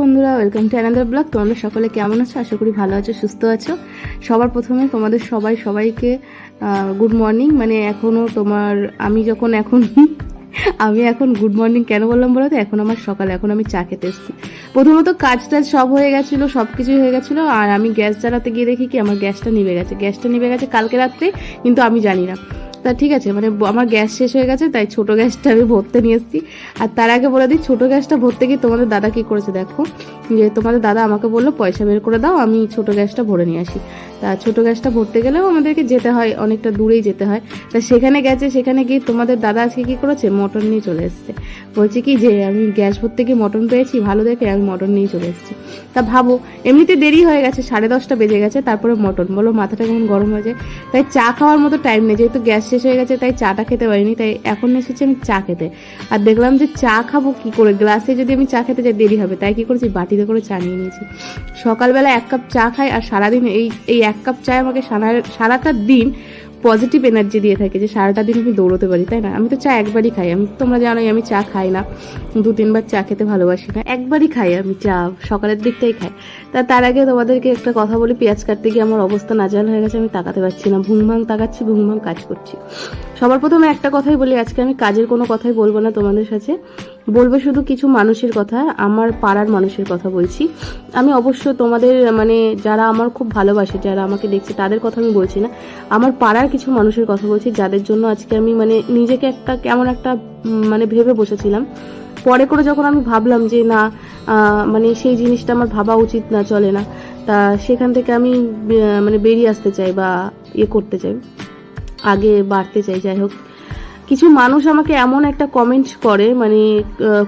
বন্ধুরা welcome to another blog তোমরা সকলে কেমন আছো? আশা করি ভালো আছো, সুস্থ আছো। সবার প্রথমে তোমাদের সবাই, সবাইকে গুড মর্নিং মানে এখনও তোমার, আমি যখন এখন, আমি এখন গুড মর্নিং কেন বললাম বলো তো? এখন আমার সকাল, এখন আমি চা খেতে এসেছি। প্রথমত কাজ টাজ সব হয়ে গেছিল সব কিছুই হয়ে গেছিল। আর আমি গ্যাস জ্বালাতে গিয়ে দেখি কি, আমার গ্যাসটা নিভে গেছে। গ্যাসটা নিভে গেছে কালকে রাত্রে, কিন্তু আমি জানি না। তা ঠিক আছে মানে আমার গ্যাস শেষ হয়ে গেছে, তাই ছোট গ্যাসটা আমি ভরতে নিয়ে এসেছি। আর তার আগে বলে দিই, ছোট গ্যাসটা ভরতে গিয়ে তোমাদের দাদা কি করেছে দেখো? যে তোমাদের দাদা আমাকে বলল, পয়সা বের করে দাও, আমি ছোট গ্যাসটা ভরে নিয়ে আসি। তা ছোট গ্যাসটা ভরতে গেলেও আমাদেরকে যেতে হয়, অনেকটা দূরেই যেতে হয়। তা সেখানে গেছে, সেখানে গিয়ে তোমাদের দাদা আজকে কি করেছে? মটন নিয়ে চলে এসেছে। বলছে কি যে, আমি গ্যাস ভরতে গিয়ে মটন পেয়েছি, ভালো দেখে আমি মটন নিয়ে চলে এসেছি। তা ভাবো, এমনিতে দেরি হয়ে গেছে, সাড়ে দশটা বেজে গেছে, তারপরে মটন। বলো, মাথাটা কেমন গরম হয়ে যায়। তাই চা খাওয়ার মতো টাইম নেই, যেহেতু গ্যাস শেষ হয়ে গেছে, তাই চাটা খেতে পারিনি, তাই এখন এসেছি আমি চা খেতে। আর দেখলাম যে চা খাব কি করে? গ্লাসে যদি আমি চা খেতে যাই, দেরি হবে। তাই কি করেছি? বাটিতে করে চা নিয়ে নিয়েছি। সকালবেলা এক কাপ চা খাই, আর সারাদিন এই এই এক কাপ চা আমাকে সারা- সারাটা দিন পজিটিভ এনার্জি দিয়ে থাকে যে সারাটা দিন আমি দৌড়তে পারি, তাই না? আমি তো চা একবারই খাই। আমি তোমরা জানোই আমি চা খাই না। দু তিনবার চা খেতে ভালোবাসি না। একবারই খাই আমি চা, সকালের দিকটাই খাই। তা তার আগে তোমাদেরকে একটা কথা বলি, পেঁয়াজ কাটতে গিয়ে আমার অবস্থা নাজাল হয়ে গেছে, আমি তাকাতে পারছি না। ভুং ভাং তাকাচ্ছি ভুং ভাং কাজ করছি। সবার প্রথমে একটা কথাই বলি, আজকে আমি কাজের কোনো কথাই বলব না তোমাদের সাথে। বলব শুধু কিছু মানুষের কথা, আমার পাড়ার মানুষের কথা বলছি। আমি অবশ্য তোমাদের মানে যারা আমার খুব ভালোবাসে, যারা আমাকে দেখছে, তাদের কথা আমি বলছি না। আমার পাড়ার কিছু মানুষের কথা বলছি, যাদের জন্য আজকে আমি মানে নিজেকে একটা কেমন একটা মানে ভেবে বসেছিলাম। পরে করে যখন আমি ভাবলাম যে, না মানে সেই জিনিসটা আমার ভাবা উচিত না, চলে না, তা সেখান থেকে আমি মানে বেরিয়ে আসতে চাই বা ইয়ে করতে চাই। আগে বাড়তে চাই, যাই হোক। কিছু মানুষ আমাকে এমন একটা কমেন্ট করে মানে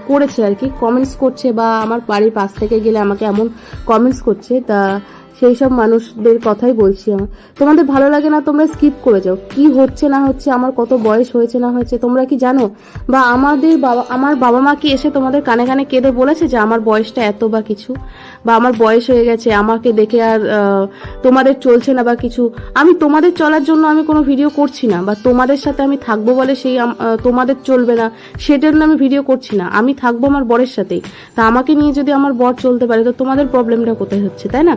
করেছে আর কি। কমেন্টস করছে বা আমার বাড়ির পাশ থেকে গেলে আমাকে এমন কমেন্টস করছে। তা সেই সব মানুষদের কথাই বলছি আমার তোমাদের ভালো লাগে না? তোমরা স্কিপ করে যাও। কি হচ্ছে না হচ্ছে? আমার কত বয়স হয়েছে না হয়েছে? তোমরা কি জানো? বা আমাদের বাবা আমার বাবা মা কি এসে তোমাদের কানে কানে কেঁদে বলেছে যে আমার বয়সটা এত বা কিছু? বা আমার বয়স হয়ে গেছে, আমাকে দেখে আর তোমাদের চলছে না বা কিছু? আমি তোমাদের চলার জন্য আমি কোনো ভিডিও করছি না। বা তোমাদের সাথে আমি থাকব বলে সেই তোমাদের চলবে না সেটার জন্য আমি ভিডিও করছি না। আমি থাকব আমার বরের সাথেই। তা আমাকে নিয়ে যদি আমার বর চলতে পারে, তো তোমাদের প্রবলেমটা কোথায় হচ্ছে, তাই না?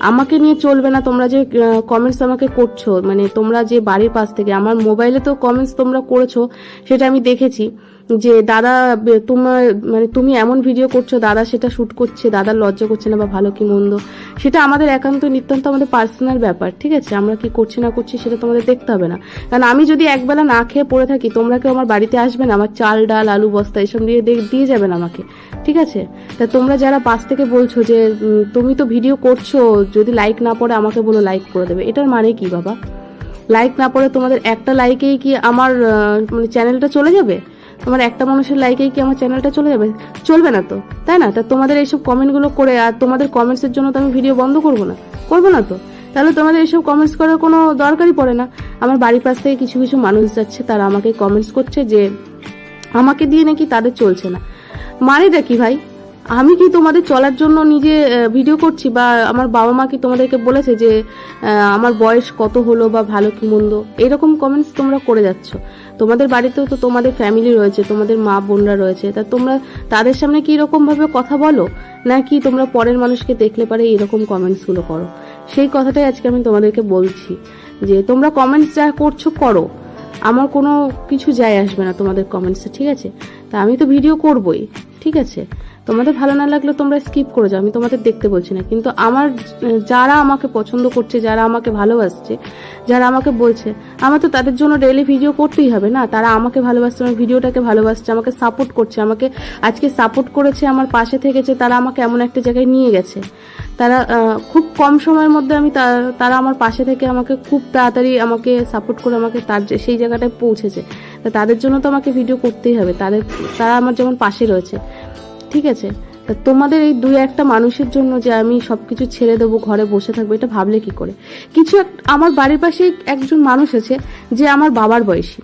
আমাকে নিয়ে চলবে না, তোমরা যে কমেন্টস আমাকে করছ মানে তোমরা যে বাড়ির পাশ থেকে, আমার মোবাইলে তো কমেন্টস তোমরা করেছ, সেটা আমি দেখেছি। যে দাদা, তোমার মানে তুমি এমন ভিডিও করছ, দাদা সেটা শুট করছে, দাদা লজ্জা করছে না বা ভালো কি মন্দ। সেটা আমাদের একান্ত নিতান্ত আমাদের পার্সোনাল ব্যাপার, ঠিক আছে? আমরা কি করছি না করছি সেটা তোমাদের দেখতে হবে না। কারণ আমি যদি একবেলা না খেয়ে পড়ে থাকি, তোমরা কেউ আমার বাড়িতে আসবে না, আমার চাল, ডাল, আলু, বস্তা, এসব দিয়ে দিয়ে যাবেন আমাকে, ঠিক আছে? তা তোমরা যারা পাশ থেকে বলছো যে তুমি তো ভিডিও করছ, যদি লাইক না পড়ে আমাকে বলো লাইক করে দেবে। এটার মানে কি বাবা? লাইক না পড়ে তোমাদের একটা লাইকেই কি আমার মানে চ্যানেলটা চলে যাবে? তোমার একটা মানুষের লাইকেই কি আমার চ্যানেলটা চলে যাবে? চলবে না তো। তাই না? তা তোমাদের এইসব কমেন্টগুলো করে আর তোমাদের কমেন্টসের জন্য তো আমি ভিডিও বন্ধ করব না। করব না তো? তাহলে তোমাদের এইসব কমেন্টস করার কোনো দরকারই পড়ে না। আমার বাড়ির পাশ থেকে কিছু কিছু মানুষ যাচ্ছে, তারা আমাকে কমেন্টস করছে যে, আমাকে দিয়ে নাকি তাদের চলছে না। মানেটা কি ভাই। আমি কি তোমাদের চলার জন্য নিজে ভিডিও করছি? বা আমার বাবা মা কি তোমাদেরকে বলেছে যে আমার বয়স কত হলো বা ভালো কি মন্দ? এরকম কমেন্টস তোমরা করে যাচ্ছ। তোমাদের বাড়িতেও তো তোমাদের ফ্যামিলি রয়েছে, তোমাদের মা বোনরা রয়েছে। তা তোমরা, তাদের সামনে কি এরকম ভাবে কথা বলো? নাকি তোমরা পরের মানুষকে দেখলে পারে এরকম কমেন্টসগুলো করো? সেই কথাটাই আজকে আমি তোমাদেরকে বলছি। যে তোমরা কমেন্টস যা করছ করো। আমার কোনো কিছু যায় আসবে না তোমাদের কমেন্টসে ঠিক আছে? তা আমি তো ভিডিও করবই, ঠিক আছে? তোমাদের ভালো না লাগলে তোমরা স্কিপ করে যাও, আমি তোমাদের দেখতে বলছি না। কিন্তু আমার, যারা আমাকে পছন্দ করছে, যারা আমাকে ভালোবাসছে, যারা আমাকে বলছে, আমার তো তাদের জন্য ডেলি ভিডিও করতেই হবে না। তারা আমাকে ভালোবাসছে, আমার ভিডিওটাকে ভালোবাসছে, আমাকে সাপোর্ট করছে, আমাকে আজকে সাপোর্ট করেছে, আমার পাশে থেকেছে, তারা আমাকে এমন একটা জায়গায় নিয়ে গেছে। তারা খুব কম সময়ের মধ্যে আমি তারা আমার পাশে থেকে আমাকে খুব তাড়াতাড়ি আমাকে সাপোর্ট করে আমাকে তার সেই জায়গাটায় পৌঁছেছে। তা তাদের জন্য তো আমাকে ভিডিও করতেই হবে। তাদের, তারা আমার যেমন পাশে রয়েছে। ঠিক আছে? তা তোমাদের এই দুই একটা মানুষের জন্য যে আমি সব কিছু ছেড়ে দেবো, ঘরে বসে থাকব, এটা ভাবলে কি করে? কিছু আমার বাড়ির পাশেই একজন মানুষ আছে যে আমার বাবার বয়সী।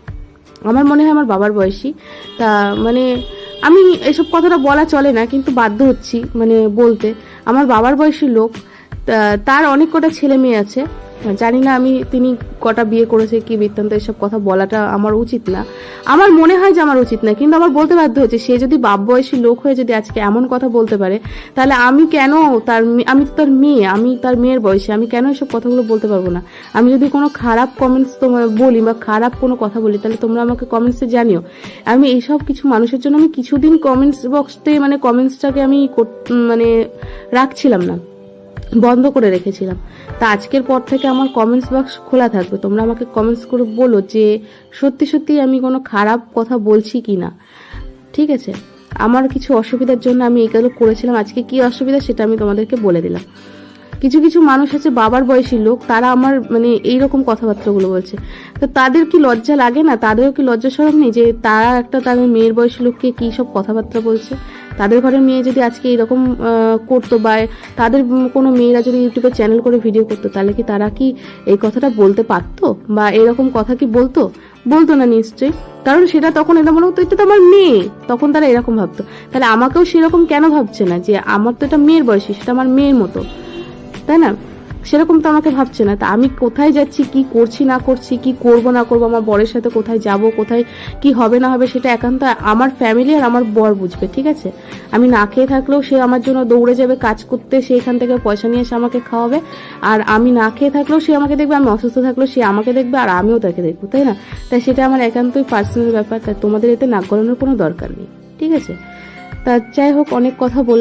আমার মনে হয় আমার বাবার বয়সী। তা মানে আমি এসব কথাটা বলা চলে না, কিন্তু বাধ্য হচ্ছি মানে বলতে। আমার বাবার বয়সী লোক তার অনেক কটা ছেলে মেয়ে আছে। জানি না আমি তিনি কটা বিয়ে করেছে, কি বৃত্তান্ত, এসব কথা বলাটা আমার উচিত না। আমার মনে হয় যে আমার উচিত না, কিন্তু আমার বলতে বাধ্য হচ্ছে, সে যদি বাপ বয়সী লোক হয়ে যদি আজকে এমন কথা বলতে পারে, তাহলে আমি কেন তার আমি তো তার মেয়ে, আমি তার মেয়ের বয়সে, আমি কেন এসব কথাগুলো বলতে পারব না? আমি যদি কোনো খারাপ কমেন্টস তোমার বলি বা খারাপ কোনো কথা বলি, তাহলে তোমরা আমাকে কমেন্টসে জানিও। আমি এইসব কিছু মানুষের জন্য আমি কিছুদিন কমেন্টস বক্সতে মানে কমেন্টসটাকে আমি মানে রাখছিলাম না। বন্ধ করে রেখেছিলাম। তা আজকের পর থেকে আমার কমেন্টস বক্স খোলা থাকবে। তোমরা আমাকে কমেন্টস করে বলো যে, সত্যি সত্যি আমি কোনো খারাপ কথা বলছি কি না ঠিক আছে? আমার কিছু অসুবিধার জন্য আমি এগুলো করেছিলাম। আজকে কি অসুবিধা সেটা আমি তোমাদেরকে বলে দিলাম। কিছু কিছু মানুষ আছে, বাবার বয়সী লোক, তারা আমার মানে এইরকম কথাবার্তাগুলো বলছে। তো তাদের কি লজ্জা লাগে না? তাদেরও কি লজ্জা সরম নেই যে তারা একটা তাদের মেয়ের বয়সী লোককে কি সব কথাবার্তা বলছে? তাদের ঘরের মেয়ে যদি আজকে এরকম করতো বা তাদের কোনো মেয়েরা যদি ইউটিউবে চ্যানেল করে ভিডিও করতো, তাহলে কি তারা কি এই কথাটা বলতে পারতো? বা এরকম কথা কি বলতো? বলতো না নিশ্চয়ই। কারণ সেটা তখন এটা মনে হতো, এটা তো আমার মেয়ে। তখন তারা এরকম ভাবতো। তাহলে আমাকেও সেরকম কেন ভাবছে না যে আমার তো এটা মেয়ের বয়সী, সেটা আমার মেয়ের মতো। তাই না? সেরকম তো আমাকে ভাবছে না। তা আমি কোথায় যাচ্ছি, কি করছি, না করছি, কি করব, না করব, আমার বরের সাথে কোথায় যাব, কোথায় কি হবে, না হবে সেটা একান্ত আমার ফ্যামিলি আর আমার বর বুঝবে, ঠিক আছে? আমি না খেয়ে থাকলেও সে আমার জন্য দৌড়ে যাবে, কাজ করতে, সে এখান থেকে পয়সা নিয়ে এসে আমাকে খাওয়াবে। আর আমি না খেয়ে থাকলেও সে আমাকে দেখবে, আমি অসুস্থ থাকলেও সে আমাকে দেখবে, আর আমিও তাকে দেখব, তাই না? তাই সেটা আমার একান্তই পার্সোনাল ব্যাপার। তাই তোমাদের এতে নাক গলানোর কোনো দরকার নেই, ঠিক আছে? তা যাই হোক, অনেক কথা বল